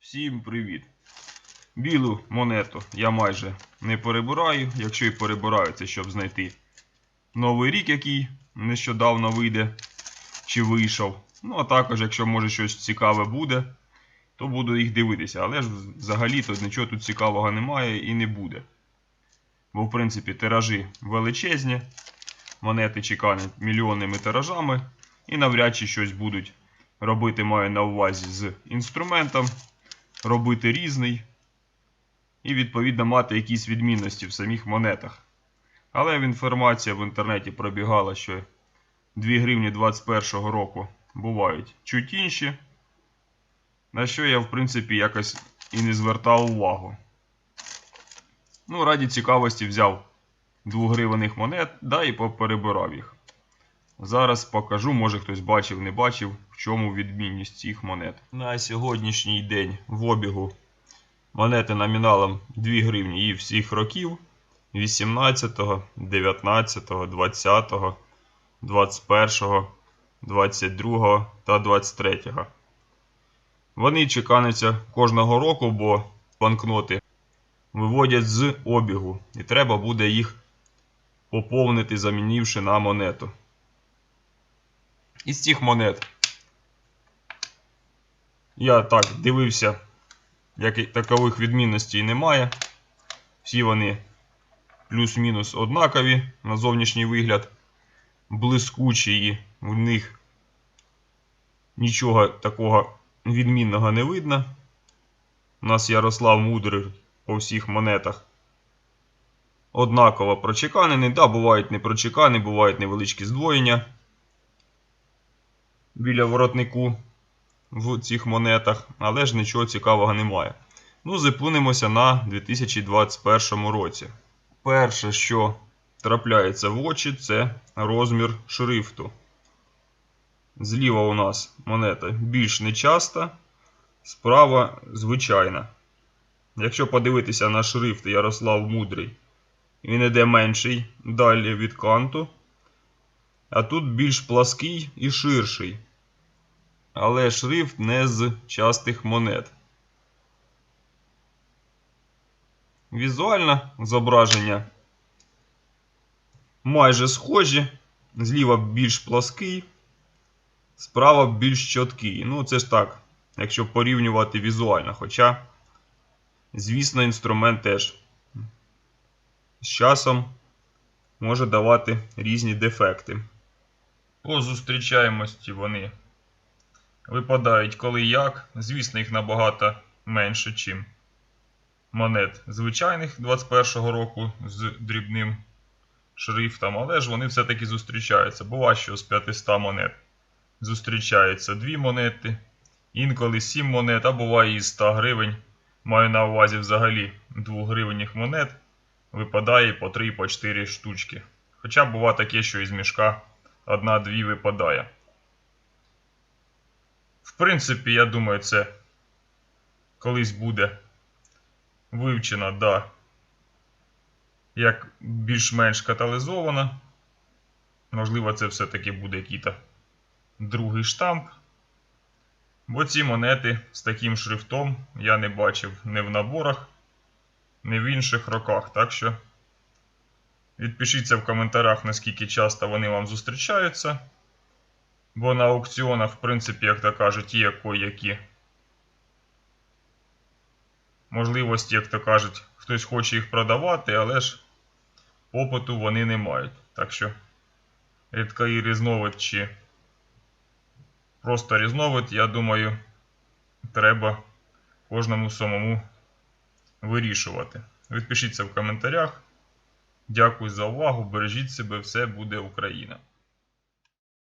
Всім привіт! Білу монету я майже не перебираю. Якщо і перебираю, це щоб знайти новий рік, який нещодавно вийде чи вийшов. Ну, а також, якщо може щось цікаве буде, то буду їх дивитися. Але ж взагалі то нічого тут цікавого немає і не буде. Бо, в принципі, тиражі величезні, монети чекануть мільйонними тиражами, і навряд чи щось будуть робити, маю на увазі з інструментом, робити різний і, відповідно, мати якісь відмінності в самих монетах. Але інформація в інтернеті пробігала, що 2 гривні 21 року бувають чуть інші, на що я, в принципі, якось і не звертав увагу. Ну, раді цікавості взяв 2 гривенних монет, да і поперебирав їх. Зараз покажу, може хтось бачив, не бачив, в чому відмінність цих монет. На сьогоднішній день в обігу монети номіналом 2 гривні і всіх років 18, 19, 20, 21, 22 та 23. Вони чекануться кожного року, бо банкноти виводять з обігу, і треба буде їх поповнити, замінивши на монету. Із цих монет я так дивився, як такових відмінностей немає. Всі вони плюс-мінус однакові на зовнішній вигляд, блискучі, в них нічого такого відмінного не видно. У нас Ярослав Мудрий по всіх монетах. Однаково прочеканений. Да, бувають не прочекані, бувають невеличкі здвоєння біля воротнику в цих монетах, але ж нічого цікавого немає. Ну, зупинимося на 2021 році. Перше, що трапляється в очі, це розмір шрифту. Зліва у нас монета більш нечаста, справа звичайна. Якщо подивитися на шрифт Ярослав Мудрий, він іде менший далі від канту. А тут більш плаский і ширший. Але шрифт не з частих монет. Візуально зображення майже схожі. Зліва більш плаский, справа більш чіткий. Ну, це ж так, якщо порівнювати візуально. Хоча, звісно, інструмент теж з часом може давати різні дефекти. По зустрічаємості вони випадають коли як. Звісно, їх набагато менше, ніж монет звичайних 21-го року з дрібним шрифтом, але ж вони все-таки зустрічаються. Буває, що з 500 монет зустрічаються 2 монети, інколи 7 монет, а буває і 100 гривень. Маю на увазі взагалі 2 гривенних монет випадає по 3-4 штучки. Хоча буває таке, що із мішка одна-дві випадає. Принципі, я думаю, це колись буде вивчено, да, як більш-менш каталізовано. Можливо, це все-таки буде якийсь другий штамп. Бо ці монети з таким шрифтом я не бачив ні в наборах, ні в інших роках. Так що. Відпишіться в коментарях, наскільки часто вони вам зустрічаються. Бо на аукціонах, в принципі, як то кажуть, є кої-які можливості, як то кажуть, хтось хоче їх продавати, але ж попиту вони не мають. Так що рідкий різновид чи просто різновид, я думаю, треба кожному самому вирішувати. Відпишіться в коментарях. Дякую за увагу. Бережіть себе, все буде Україна!